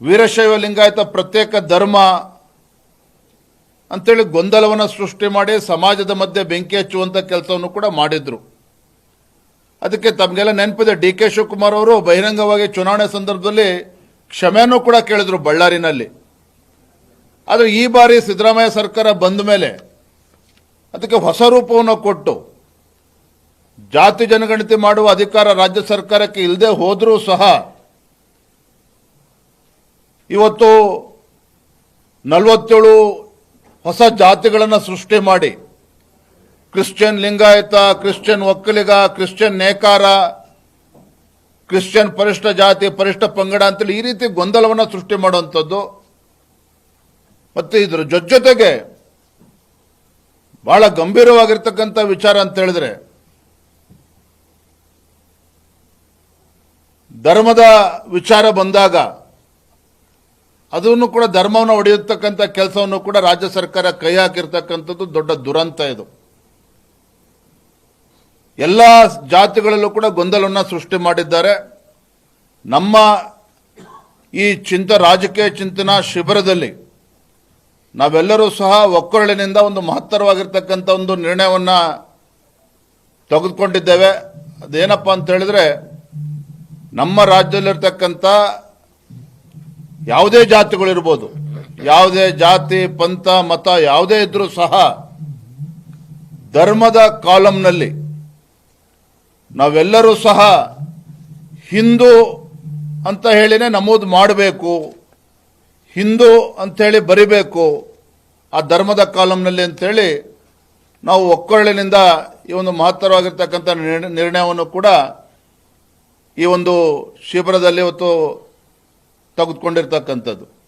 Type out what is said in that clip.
ವೀರಶೈವ ಲಿಂಗಾಯತ ಪ್ರತ್ಯೇಕ ಧರ್ಮ ಅಂತೇಳಿ ಗೊಂದಲವನ್ನು ಸೃಷ್ಟಿ ಮಾಡಿ ಸಮಾಜದ ಮಧ್ಯೆ ಬೆಂಕಿ ಹಚ್ಚುವಂಥ ಕೆಲಸವನ್ನು ಕೂಡ ಮಾಡಿದರು. ಅದಕ್ಕೆ ತಮಗೆಲ್ಲ ನೆನಪಿದೆ, ಡಿ ಕೆ ಶಿವಕುಮಾರ್ ಅವರು ಬಹಿರಂಗವಾಗಿ ಚುನಾವಣೆ ಸಂದರ್ಭದಲ್ಲಿ ಕ್ಷಮೆಯನ್ನು ಕೂಡ ಕೇಳಿದರು ಬಳ್ಳಾರಿನಲ್ಲಿ. ಆದರೆ ಈ ಬಾರಿ ಸಿದ್ದರಾಮಯ್ಯ ಸರ್ಕಾರ ಬಂದ ಮೇಲೆ ಅದಕ್ಕೆ ಹೊಸ ರೂಪವನ್ನು ಕೊಟ್ಟು ಜಾತಿ ಜನಗಣತಿ ಮಾಡುವ ಅಧಿಕಾರ ರಾಜ್ಯ ಸರ್ಕಾರಕ್ಕೆ ಇಲ್ಲದೆ ಹೋದರೂ ಸಹ ಇವತ್ತು ನಲವತ್ತೇಳು ಹೊಸ ಜಾತಿಗಳನ್ನು ಸೃಷ್ಟಿ ಮಾಡಿ. Christian Lingayat, Christian Okkaliga, Christian Nekara, Christian ಪರಿಷ್ಠ ಜಾತಿ, ಪರಿಷ್ಠ ಪಂಗಡ ಅಂತೇಳಿ ಈ ರೀತಿ ಗೊಂದಲವನ್ನು ಸೃಷ್ಟಿ ಮಾಡುವಂಥದ್ದು. ಮತ್ತು ಇದರ ಜೊತೆಗೆ ಬಹಳ ಗಂಭೀರವಾಗಿರ್ತಕ್ಕಂಥ ವಿಚಾರ ಅಂತ ಹೇಳಿದ್ರೆ, ಧರ್ಮದ ವಿಚಾರ ಬಂದಾಗ ಅದನ್ನು ಕೂಡ ಧರ್ಮವನ್ನು ಒಡೆಯತಕ್ಕಂಥ ಕೆಲಸವನ್ನು ಕೂಡ ರಾಜ್ಯ ಸರ್ಕಾರ ಕೈ ಹಾಕಿರ್ತಕ್ಕಂಥದ್ದು ದೊಡ್ಡ ದುರಂತ ಇದು. ಎಲ್ಲ ಜಾತಿಗಳಲ್ಲೂ ಕೂಡ ಗೊಂದಲವನ್ನು ಸೃಷ್ಟಿ ಮಾಡಿದ್ದಾರೆ. ನಮ್ಮ ಈ ಚಿಂತ, ರಾಜಕೀಯ ಚಿಂತನಾ ಶಿಬಿರದಲ್ಲಿ ನಾವೆಲ್ಲರೂ ಸಹ ಒಕ್ಕೊರಳಿನಿಂದ ಒಂದು ಮಹತ್ತರವಾಗಿರ್ತಕ್ಕಂಥ ಒಂದು ನಿರ್ಣಯವನ್ನು ತೆಗೆದುಕೊಂಡಿದ್ದೇವೆ. ಅದೇನಪ್ಪ ಅಂತ ಹೇಳಿದ್ರೆ ನಮ್ಮ ರಾಜ್ಯದಲ್ಲಿರ್ತಕ್ಕಂಥ ಯಾವುದೇ ಜಾತಿಗಳಿರ್ಬೋದು, ಯಾವುದೇ ಜಾತಿ, ಪಂಥ, ಮತ, ಯಾವುದೇ ಇದ್ರೂ ಸಹ ಧರ್ಮದ ಕಾಲಂನಲ್ಲಿ ನಾವೆಲ್ಲರೂ ಸಹ ಹಿಂದೂ ಅಂತ ಹೇಳಿನೇ ನಮೂದು ಮಾಡಬೇಕು, ಹಿಂದೂ ಅಂಥೇಳಿ ಬರಿಬೇಕು, ಆ ಧರ್ಮದ ಕಾಲಂನಲ್ಲಿ ಅಂಥೇಳಿ ನಾವು ಒಕ್ಕೊರಳಿನಿಂದ ಈ ಒಂದು ಮಹತ್ತರವಾಗಿರ್ತಕ್ಕಂಥ ನಿರ್ಣ- ನಿರ್ಣಯವನ್ನು ಕೂಡ ಈ ಒಂದು ಶಿಬಿರದಲ್ಲಿ ಇವತ್ತು ತೆಗೆದುಕೊಂಡಿರ್ತಕ್ಕಂಥದ್ದು.